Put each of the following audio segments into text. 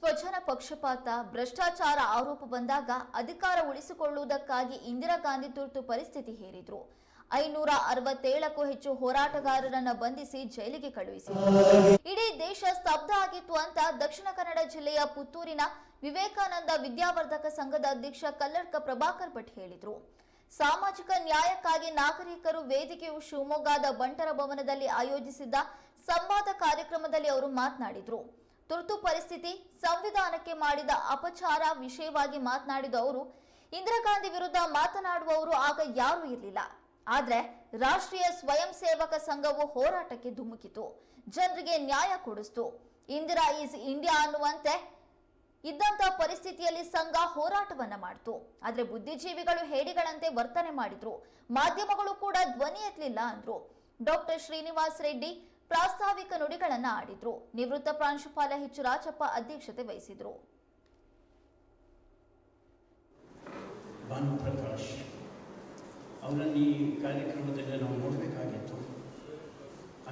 ಸ್ವಜನ ಪಕ್ಷಪಾತ, ಭ್ರಷ್ಟಾಚಾರ ಆರೋಪ ಬಂದಾಗ ಅಧಿಕಾರ ಉಳಿಸಿಕೊಳ್ಳುವುದಕ್ಕಾಗಿ ಇಂದಿರಾ ಗಾಂಧಿ ತುರ್ತು ಪರಿಸ್ಥಿತಿ ಹೇರಿದ್ರು. ಐನೂರ ಅರವತ್ತೇಳಕ್ಕೂ ಹೆಚ್ಚು ಹೋರಾಟಗಾರರನ್ನ ಬಂಧಿಸಿ ಜೈಲಿಗೆ ಕಳುಹಿಸಿದರು ಇಡೀ ದೇಶ ಸ್ತಬ್ಧ ಆಗಿತ್ತು ಅಂತ ದಕ್ಷಿಣ ಕನ್ನಡ ಜಿಲ್ಲೆಯ ಪುತ್ತೂರಿನ ವಿವೇಕಾನಂದ ವಿದ್ಯಾವರ್ಧಕ ಸಂಘದ ಅಧ್ಯಕ್ಷ ಕಲ್ಲಡ್ಕ ಪ್ರಭಾಕರ್ ಭಟ್ ಹೇಳಿದ್ರು. ಸಾಮಾಜಿಕ ನ್ಯಾಯಕ್ಕಾಗಿ ನಾಗರಿಕರು ವೇದಿಕೆಯು ಶಿವಮೊಗ್ಗದ ಬಂಟರ ಭವನದಲ್ಲಿ ಆಯೋಜಿಸಿದ್ದ ಸಂವಾದ ಕಾರ್ಯಕ್ರಮದಲ್ಲಿ ಅವರು ಮಾತನಾಡಿದ್ರು. ತುರ್ತು ಪರಿಸ್ಥಿತಿ ಸಂವಿಧಾನಕ್ಕೆ ಮಾಡಿದ ಅಪಚಾರ ವಿಷಯವಾಗಿ ಮಾತನಾಡಿದ ಅವರು, ಇಂದಿರಾ ಗಾಂಧಿ ವಿರುದ್ಧ ಮಾತನಾಡುವವರು ಆಗ ಯಾರೂ ಇರಲಿಲ್ಲ. ಆದರೆ ರಾಷ್ಟ್ರೀಯ ಸ್ವಯಂ ಸೇವಕ ಸಂಘವು ಹೋರಾಟಕ್ಕೆ ಧುಮುಕಿತು. ಜನರಿಗೆ ನ್ಯಾಯ ಕೊಡಿಸ್ತು. ಇಂದಿರಾ ಈಸ್ ಇಂಡಿಯಾ ಅನ್ನುವಂತೆ ಇದ್ದಂತ ಪರಿಸ್ಥಿತಿಯಲ್ಲಿ ಸಂಘ ಹೋರಾಟವನ್ನ ಮಾಡಿತು. ಆದರೆ ಬುದ್ಧಿಜೀವಿಗಳು ಹೇಡಿಗಳಂತೆ ವರ್ತನೆ ಮಾಡಿದ್ರು. ಮಾಧ್ಯಮಗಳು ಕೂಡ ಧ್ವನಿ ಎತ್ತಲಿಲ್ಲ ಅಂದ್ರು. ಡಾಕ್ಟರ್ ಶ್ರೀನಿವಾಸ್ ರೆಡ್ಡಿ ಪ್ರಾಸ್ತಾವಿಕ ನುಡಿಗಳನ್ನ ಆಡಿದ್ರು. ನಿವೃತ್ತ ಪ್ರಾಂಶುಪಾಲ ಹೆಚ್ಚು ರಾಜಪ್ಪ ಅಧ್ಯಕ್ಷತೆ ವಹಿಸಿದ್ರು. ಅವರನ್ನು ಈ ಕಾರ್ಯಕ್ರಮದಲ್ಲಿ ನಾವು ನೋಡಬೇಕಾಗಿತ್ತು.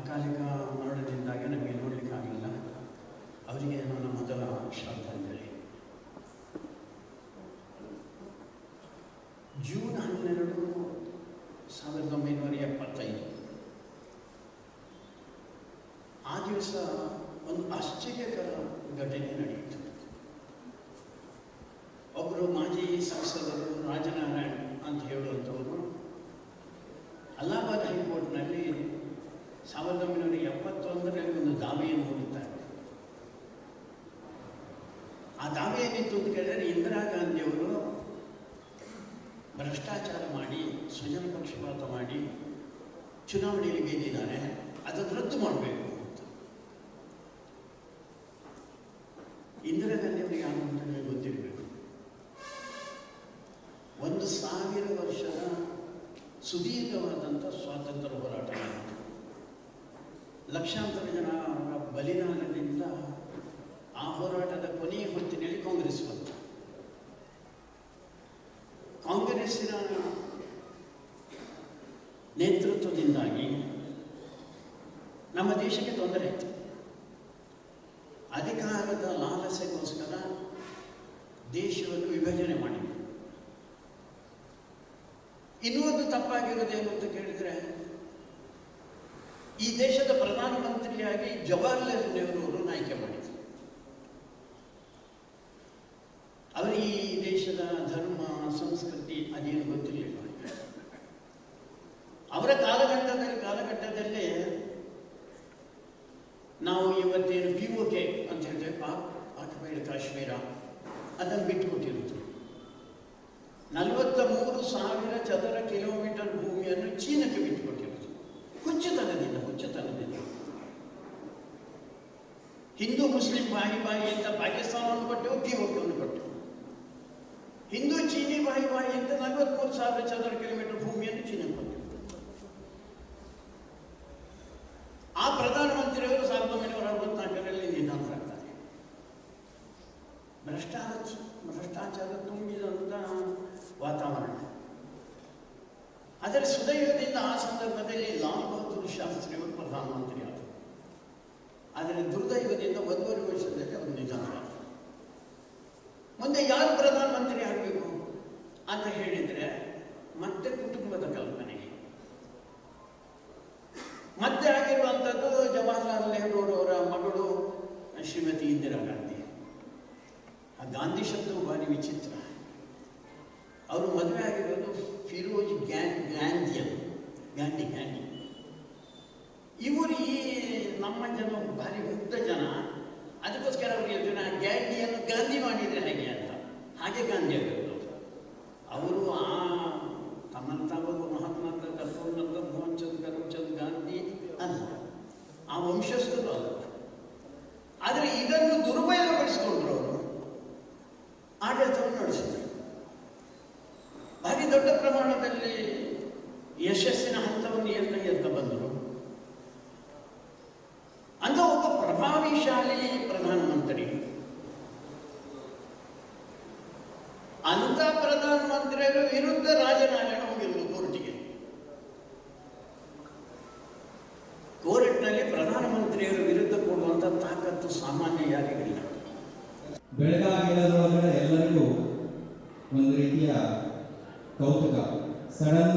ಅಕಾಲಿಕ ಮರಣದಿಂದಾಗಿ ನಮಗೆ ನೋಡಲಿಕ್ಕಾಗಲಿಲ್ಲ ಅವರಿಗೆ ನನ್ನ ಮೊದಲ ಶ್ರದ್ಧಾಂಜಲಿ ಜೂನ್ ಹನ್ನೆರಡು ಸಾವಿರದ ಒಂಬೈನೂರ ಎಪ್ಪತ್ತೈದು ಆ ದಿವಸ ಒಂದು ಆಶ್ಚರ್ಯಕರ ಘಟನೆ ನಡೆಯಿತು. ಒಬ್ಬರು ಮಾಜಿ ಸಂಸದರು ರಾಜನಾರಾಯಣ್ ಅಂತ ಹೇಳುವಂಥವರು ಅಲಹಾಬಾದ್ ಹೈಕೋರ್ಟ್ನಲ್ಲಿ ಸಾವಿರದ ಒಂಬೈನೂರ ಎಪ್ಪತ್ತೊಂದರಲ್ಲಿ ಒಂದು ದಾವೆಯನ್ನು ಹೂಡುತ್ತಾರೆ ಆ ದಾವೆ ಏನಿತ್ತು ಅಂತ ಕೇಳಿದರೆ ಇಂದಿರಾ ಗಾಂಧಿಯವರು ಭ್ರಷ್ಟಾಚಾರ ಮಾಡಿ, ಸ್ವಜನ ಪಕ್ಷಪಾತ ಮಾಡಿ ಚುನಾವಣೆಯಲ್ಲಿ ಗೆದ್ದಿದ್ದಾರೆ ಅದನ್ನು ರದ್ದು ಮಾಡಬೇಕು ಅಂತ ಇಂದಿರಾ ಗಾಂಧಿ ಅವರಿಗೆ ಯಾರು ಅಂತ ನಿಮಗೆ ಗೊತ್ತಿರಬೇಕು ಒಂದು ಸಾವಿರ ವರ್ಷದ ಸುದೀರ್ಘವಾದಂಥ ಸ್ವಾತಂತ್ರ್ಯ ಹೋರಾಟ ಲಕ್ಷಾಂತರ ಜನ ಬಲಿದಾನದಿಂದ ಆ ಹೋರಾಟದ ಕೊನೆಯ ಹೊತ್ತಿನಲ್ಲಿ ಕಾಂಗ್ರೆಸ್ ಬಂತು. ಕಾಂಗ್ರೆಸ್ಸಿನ ನೇತೃತ್ವದಿಂದಾಗಿ ನಮ್ಮ ದೇಶಕ್ಕೆ ತೊಂದರೆ ಆಯಿತು. ಅಧಿಕಾರದ ಲಾಲಸೆಗೋಸ್ಕರ ದೇಶವನ್ನು ವಿಭಜನೆ ಮಾಡಿದರು. ಇನ್ನೂ ಒಂದು ತಪ್ಪಾಗಿರೋದೇನು ಅಂತ ಕೇಳಿದರೆ, ಈ ದೇಶದ ಪ್ರಧಾನಮಂತ್ರಿಯಾಗಿ ಜವಾಹರ್ಲಾಲ್ ನೆಹರು ಅವರು ಆಯ್ಕೆ ಮಾಡಿದರು. ಅವರು ಈ ದೇಶದ ಧರ್ಮ, ಸಂಸ್ಕೃತಿ ಅದೇನು ಗೊತ್ತಿರಲಿಲ್ಲ. ಅವರ ಕಾಲಘಟ್ಟದಲ್ಲಿ, ಕಾಲಘಟ್ಟದಲ್ಲೇ ನಾವು ಇವತ್ತೇನು ಪಿ ಒ ಕೆ ಅಂತ ಹೇಳ್ತೇವೆ ಆಕ್ಯುಪೈಡ್ ಕಾಶ್ಮೀರ, ಅದನ್ನು ಬಿಟ್ಟುಕೊಟ್ಟಿರುವುದು ನಲವತ್ತ ಮೂರು ಸಾವಿರ ಚದರ ಕಿಲೋಮೀಟರ್ ಭೂಮಿಯನ್ನು ಚೀನಕ್ಕೆ ಬಿಟ್ಟುಕೊಟ್ಟಿರುವುದು ಹುಚ್ಚುತನದಿಂದ ಹುಚ್ಚುತನದಿಂದ ಹಿಂದೂ ಮುಸ್ಲಿಂ ಬಾಯಿ ಬಾಯಿ ಅಂತ ಪಾಕಿಸ್ತಾನವನ್ನು ಕೊಟ್ಟೆವು ಪಿ ಒಕೆಯನ್ನು ಕೊಟ್ಟೆವು ಹಿಂದೂ ಚೀನಿ ಬಾಯಿ ಬಾಯಿ ಅಂತ ನಲವತ್ಮೂರು ಸಾವಿರ ಚದರ ಕಿಲೋಮೀಟರ್ ಭ್ರಷ್ಟಾಚಾರ ಭ್ರಷ್ಟಾಚಾರ ತುಂಬಿದಂಥ ವಾತಾವರಣ. ಆದರೆ ಸುದೈವದಿಂದ ಆ ಸಂದರ್ಭದಲ್ಲಿ ಲಾಲ್ ಬಹದ್ದೂರ್ ಶಾಸ್ತ್ರಿಯವರು ಪ್ರಧಾನಮಂತ್ರಿ ಆದರು. ಆದರೆ ದುರ್ದೈವದಿಂದ ಒಂದೂವರೆ ವರ್ಷದಲ್ಲಿ ಅವರು ನಿಧನರಾದರು. ಮುಂದೆ ಯಾರು ಪ್ರಧಾನಮಂತ್ರಿ ಆಗಬೇಕು ಅಂತ ಹೇಳಿದರೆ ಮತ್ತೆ ಕುಟುಂಬದ ಕಲ್ಪನೆ ಮತ್ತೆ ಆಗಿರುವಂಥದ್ದು ಜವಾಹರ್ಲಾಲ್ ನೆಹರು ಅವರ ಮಗಳು ಶ್ರೀಮತಿ ಇಂದಿರಾ ಗಾಂಧಿ. ಗಾಂಧಿ ಶಬ್ದವು ಭಾರಿ ವಿಚಿತ್ರ. ಅವರು ಮದುವೆ ಆಗಿರೋದು ಫಿರೋಜ್ ಗ್ಯಾನ್ ಗಾಂಧಿಯನ್ ಗಾಂಧಿ ಗಾಂಧಿ. ಇವರು ಈ ನಮ್ಮ ಜನ ಭಾರಿ ಮುಗ್ಧ ಜನ. ಅದಕ್ಕೋಸ್ಕರ ಅವರು ಜನ ಗ್ಯಾಂಡಿಯನ್ನು ಗಾಂಧಿ ಮಾಡಿದರೆ ಹೇಗೆ ಅಂತ. ಹಾಗೆ ಗಾಂಧಿ ಅವರು. ದೊಡ್ಡ ಯಶಸ್ಸಿನ ಹಂತವನ್ನು ಏರ್ತಾ ಏರ್ತಾ ಬಂದರು. ಅಂತ ಒಬ್ಬ ಪ್ರಭಾವಿಶಾಲಿ ಪ್ರಧಾನಮಂತ್ರಿ. ಅಂತ ಪ್ರಧಾನಮಂತ್ರಿಯರ ವಿರುದ್ಧ ರಾಜನಾರಾಯಣ ಹೋಗಿರುವುದು ಕೋರ್ಟಿಗೆ. ಕೋರ್ಟ್ನಲ್ಲಿ ಪ್ರಧಾನಮಂತ್ರಿಯರ ವಿರುದ್ಧ ಕೊಡುವಂತ ತಾಕತ್ತು ಸಾಮಾನ್ಯ ಯಾರಿಗಿಲ್ಲ ಬೆಳಗಾಗಿರೋದ್ರೊಳಗಡೆ ಎಲ್ಲರಿಗೂ ಒಂದು ರೀತಿಯ ಕೌತುಕ. Salam.